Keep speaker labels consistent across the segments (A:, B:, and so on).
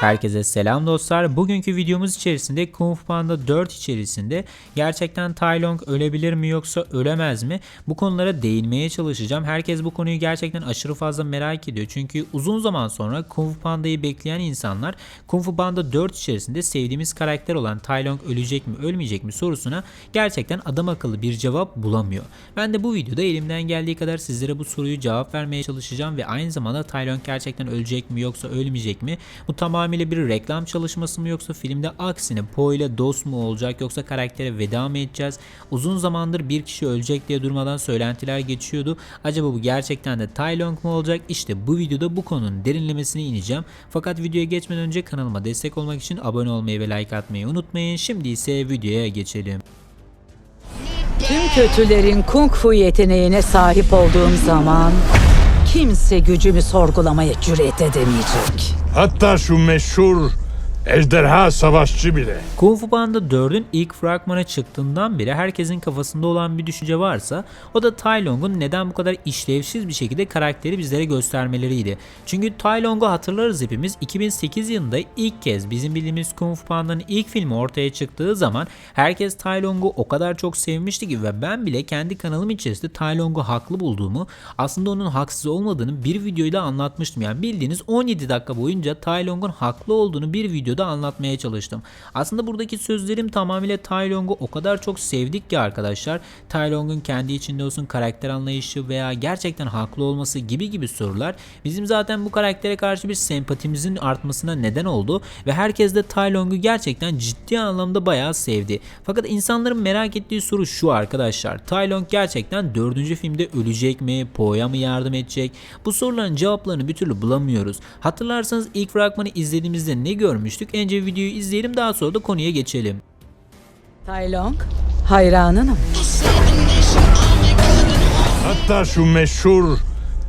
A: Herkese selam dostlar. Bugünkü videomuz içerisinde Kung Fu Panda 4 içerisinde gerçekten Tai Lung ölebilir mi yoksa ölemez mi? Bu konulara değinmeye çalışacağım. Herkes bu konuyu gerçekten aşırı fazla merak ediyor. Çünkü uzun zaman sonra Kung Fu Panda'yı bekleyen insanlar Kung Fu Panda 4 içerisinde sevdiğimiz karakter olan Tai Lung ölecek mi ölmeyecek mi sorusuna gerçekten adam akıllı bir cevap bulamıyor. Ben de bu videoda elimden geldiği kadar sizlere bu soruyu cevap vermeye çalışacağım ve aynı zamanda Tai Lung gerçekten ölecek mi yoksa ölmeyecek mi? Bu tamamıyla bir reklam çalışması mı yoksa filmde aksine Po ile dost mu olacak yoksa karaktere veda mı edeceğiz? Uzun zamandır bir kişi ölecek diye durmadan söylentiler geçiyordu. Acaba bu gerçekten de Tai Lung mu olacak? İşte bu videoda bu konunun derinlemesine ineceğim. Fakat videoya geçmeden önce kanalıma destek olmak için abone olmayı ve like atmayı unutmayın. Şimdi ise videoya geçelim.
B: Tüm kötülerin kung fu yeteneğine sahip olduğum zaman kimse gücümü sorgulamaya cüret edemeyecek.
C: Hatta şu meşhur ejderha savaşçı bile.
A: Kung Fu Panda 4'ün ilk fragmana çıktığından beri herkesin kafasında olan bir düşünce varsa o da Tai Lung'un neden bu kadar işlevsiz bir şekilde karakteri bizlere göstermeleriydi. Çünkü Tai Lung'u hatırlarız hepimiz 2008 yılında ilk kez bizim bildiğimiz Kung Fu Panda'nın ilk filmi ortaya çıktığı zaman herkes Tai Lung'u o kadar çok sevmişti ki ve ben bile kendi kanalım içerisinde Tai Lung'u haklı bulduğumu aslında onun haksız olmadığını bir videoyla anlatmıştım. Yani bildiğiniz 17 dakika boyunca Tai Lung'un haklı olduğunu bir videoda anlatmaya çalıştım. Aslında buradaki sözlerim tamamıyla Tai Lung'u o kadar çok sevdik ki arkadaşlar. Tai Lung'un kendi içinde olsun karakter anlayışı veya gerçekten haklı olması gibi gibi sorular bizim zaten bu karaktere karşı bir sempatimizin artmasına neden oldu ve herkes de Tai Lung'u gerçekten ciddi anlamda bayağı sevdi. Fakat insanların merak ettiği soru şu arkadaşlar. Tai Lung gerçekten 4. filmde ölecek mi? Po'ya mı yardım edecek? Bu soruların cevaplarını bir türlü bulamıyoruz. Hatırlarsanız ilk fragmanı izlediğimizde ne görmüştük? Önce videoyu izleyelim daha sonra da konuya geçelim.
B: Tai Lung, hayranınım.
C: Hatta şu meşhur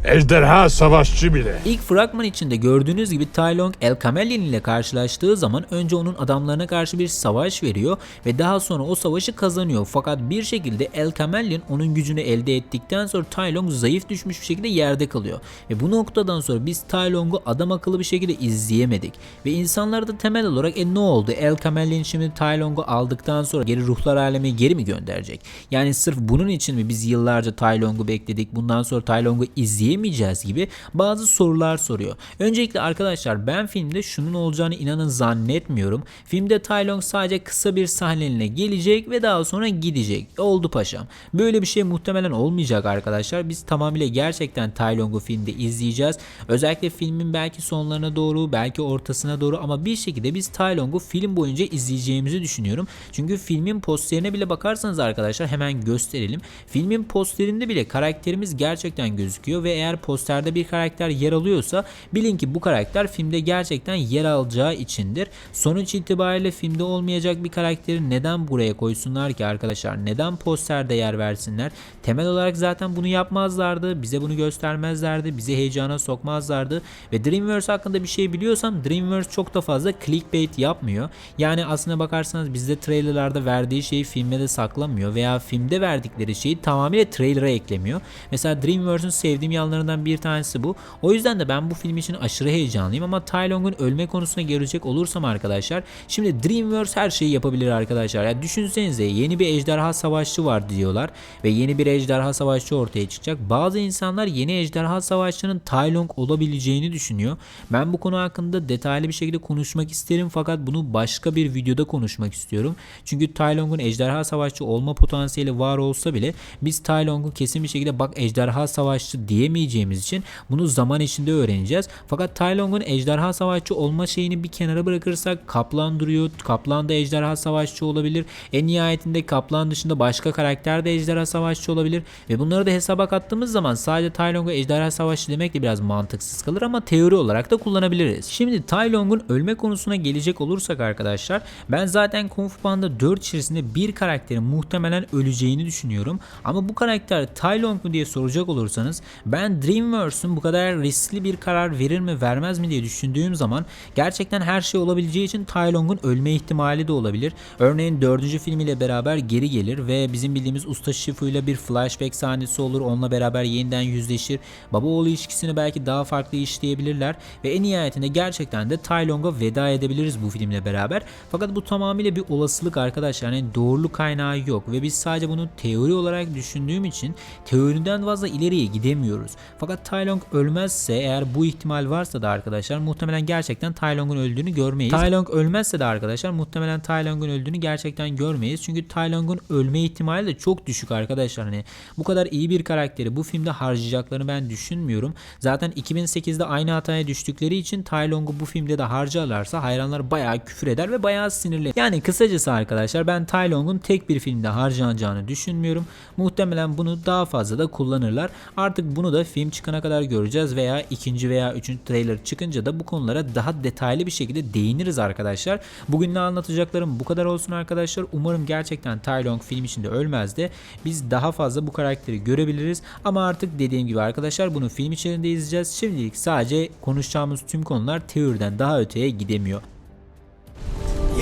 C: ejderha savaşçı bile.
A: İlk fragman içinde gördüğünüz gibi Tai Lung El Kamelion ile karşılaştığı zaman önce onun adamlarına karşı bir savaş veriyor ve daha sonra o savaşı kazanıyor. Fakat bir şekilde El Kamelion onun gücünü elde ettikten sonra Tai Lung zayıf düşmüş bir şekilde yerde kalıyor. Ve bu noktadan sonra biz Tai Lung'u adam akıllı bir şekilde izleyemedik. Ve insanlar da temel olarak e ne oldu? El Kamelion şimdi Tai Lung'u aldıktan sonra geri ruhlar alemi geri mi gönderecek? Yani sırf bunun için mi biz yıllarca Tai Lung'u bekledik? Bundan sonra Tai Lung'u izleyemeyeceğiz gibi bazı sorular soruyor. Öncelikle arkadaşlar ben filmde şunun olacağını inanın zannetmiyorum. Filmde Tai Lung sadece kısa bir sahneline gelecek ve daha sonra gidecek. Oldu paşam. Böyle bir şey muhtemelen olmayacak arkadaşlar. Biz tamamıyla gerçekten Tai Lung'u filmde izleyeceğiz. Özellikle filmin belki sonlarına doğru, belki ortasına doğru ama bir şekilde biz Tai Lung'u film boyunca izleyeceğimizi düşünüyorum. Çünkü filmin posterine bile bakarsanız arkadaşlar hemen gösterelim. Filmin posterinde bile karakterimiz gerçekten gözüküyor ve eğer posterde bir karakter yer alıyorsa bilin ki bu karakter filmde gerçekten yer alacağı içindir. Sonuç itibariyle filmde olmayacak bir karakteri neden buraya koysunlar ki arkadaşlar? Neden posterde yer versinler? Temel olarak zaten bunu yapmazlardı. Bize bunu göstermezlerdi. Bizi heyecana sokmazlardı. Ve Dreamworks hakkında bir şey biliyorsam Dreamworks çok da fazla clickbait yapmıyor. Yani aslına bakarsanız bizde trailerlarda verdiği şeyi filmde de saklamıyor veya filmde verdikleri şeyi tamamıyla trailer'a eklemiyor. Mesela Dreamworks'un sevdiğim yanlarından bir tanesi bu. O yüzden de ben bu film için aşırı heyecanlıyım ama Tai Lung'un ölme konusuna gelecek olursam arkadaşlar şimdi Dreamworks her şeyi yapabilir arkadaşlar. Ya düşünsenize yeni bir ejderha savaşçı var diyorlar ve yeni bir ejderha savaşçı ortaya çıkacak. Bazı insanlar yeni ejderha savaşçının Tai Lung olabileceğini düşünüyor. Ben bu konu hakkında detaylı bir şekilde konuşmak isterim fakat bunu başka bir videoda konuşmak istiyorum. Çünkü Tai Lung'un ejderha savaşçı olma potansiyeli var olsa bile biz Tai Lung'u kesin bir şekilde bak ejderha savaşçı diyemeyeceğimiz için bunu zaman içinde öğreneceğiz. Fakat Tai Lung'un ejderha savaşçı olma şeyini bir kenara bırakırsak Kaplan duruyor. Kaplan da ejderha savaşçı olabilir. En nihayetinde Kaplan dışında başka karakter de ejderha savaşçı olabilir. Ve bunları da hesaba kattığımız zaman sadece Tai Lung'a ejderha savaşçı demek de biraz mantıksız kalır ama teori olarak da kullanabiliriz. Şimdi Tai Lung'un ölme konusuna gelecek olursak arkadaşlar ben zaten Kung Fu Panda 4 içerisinde bir karakterin muhtemelen öleceğini düşünüyorum. Ama bu karakter Tai Lung mu diye soracak olursanız ben ben DreamWorks'un bu kadar riskli bir karar verir mi vermez mi diye düşündüğüm zaman gerçekten her şey olabileceği için Tai Lung'un ölme ihtimali de olabilir. Örneğin dördüncü filmiyle beraber geri gelir ve bizim bildiğimiz Usta Shifu ile bir flashback sahnesi olur. Onunla beraber yeniden yüzleşir. Baba oğlu ilişkisini belki daha farklı işleyebilirler ve en nihayetinde gerçekten de Tai Lung'a veda edebiliriz bu filmle beraber. Fakat bu tamamıyla bir olasılık arkadaşlar. Yani doğruluk kaynağı yok ve biz sadece bunu teori olarak düşündüğüm için teoriden fazla ileriye gidemiyoruz. Fakat Tai Lung ölmezse eğer bu ihtimal varsa da arkadaşlar muhtemelen gerçekten Tai Lung'un öldüğünü görmeyiz. Tai Lung ölmezse de arkadaşlar muhtemelen Tai Lung'un öldüğünü gerçekten görmeyiz. Çünkü Tai Lung'un ölme ihtimali de çok düşük arkadaşlar. Hani bu kadar iyi bir karakteri bu filmde harcayacaklarını ben düşünmüyorum. Zaten 2008'de aynı hataya düştükleri için Tai Lung'u bu filmde de harcarlarsa hayranlar bayağı küfür eder ve bayağı sinirli. Yani kısacası arkadaşlar ben Tai Lung'un tek bir filmde harcanacağını düşünmüyorum. Muhtemelen bunu daha fazla da kullanırlar. Artık bunu da film çıkana kadar göreceğiz veya ikinci veya üçüncü trailer çıkınca da bu konulara daha detaylı bir şekilde değiniriz arkadaşlar. Bugün ne anlatacaklarım bu kadar olsun arkadaşlar. Umarım gerçekten Tai Lung film içinde ölmez de biz daha fazla bu karakteri görebiliriz. Ama artık dediğim gibi arkadaşlar bunu film içerisinde izleyeceğiz. Şimdilik sadece konuşacağımız tüm konular teoriden daha öteye gidemiyor.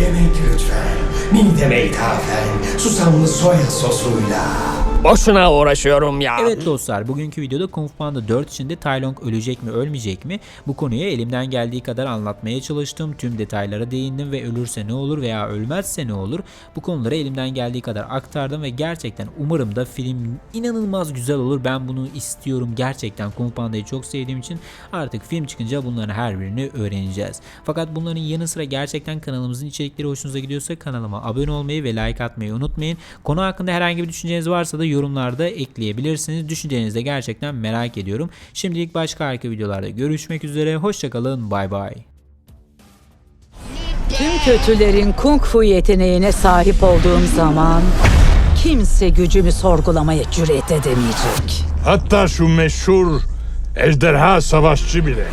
D: Yemek lütfen. Mideme ithafen. Susamlı soya sosuyla.
E: Boşuna uğraşıyorum ya.
A: Evet dostlar bugünkü videoda Kung Fu Panda 4 içinde Tai Lung ölecek mi ölmeyecek mi bu konuyu elimden geldiği kadar anlatmaya çalıştım. Tüm detaylara değindim ve ölürse ne olur veya ölmezse ne olur bu konuları elimden geldiği kadar aktardım ve gerçekten umarım da film inanılmaz güzel olur. Ben bunu istiyorum gerçekten Kung Fu Panda'yı çok sevdiğim için artık film çıkınca bunların her birini öğreneceğiz. Fakat bunların yanı sıra gerçekten kanalımızın içerikleri hoşunuza gidiyorsa kanalıma abone olmayı ve like atmayı unutmayın. Konu hakkında herhangi bir düşünceniz varsa da yorumlarda ekleyebilirsiniz. Düşüncelerinizi de gerçekten merak ediyorum. Şimdilik başka harika videolarda görüşmek üzere. Hoşçakalın. Bay bay.
B: Tüm kötülerin kung fu yeteneğine sahip olduğum zaman kimse gücümü sorgulamaya cüret edemeyecek.
C: Hatta şu meşhur ejderha savaşçı bile.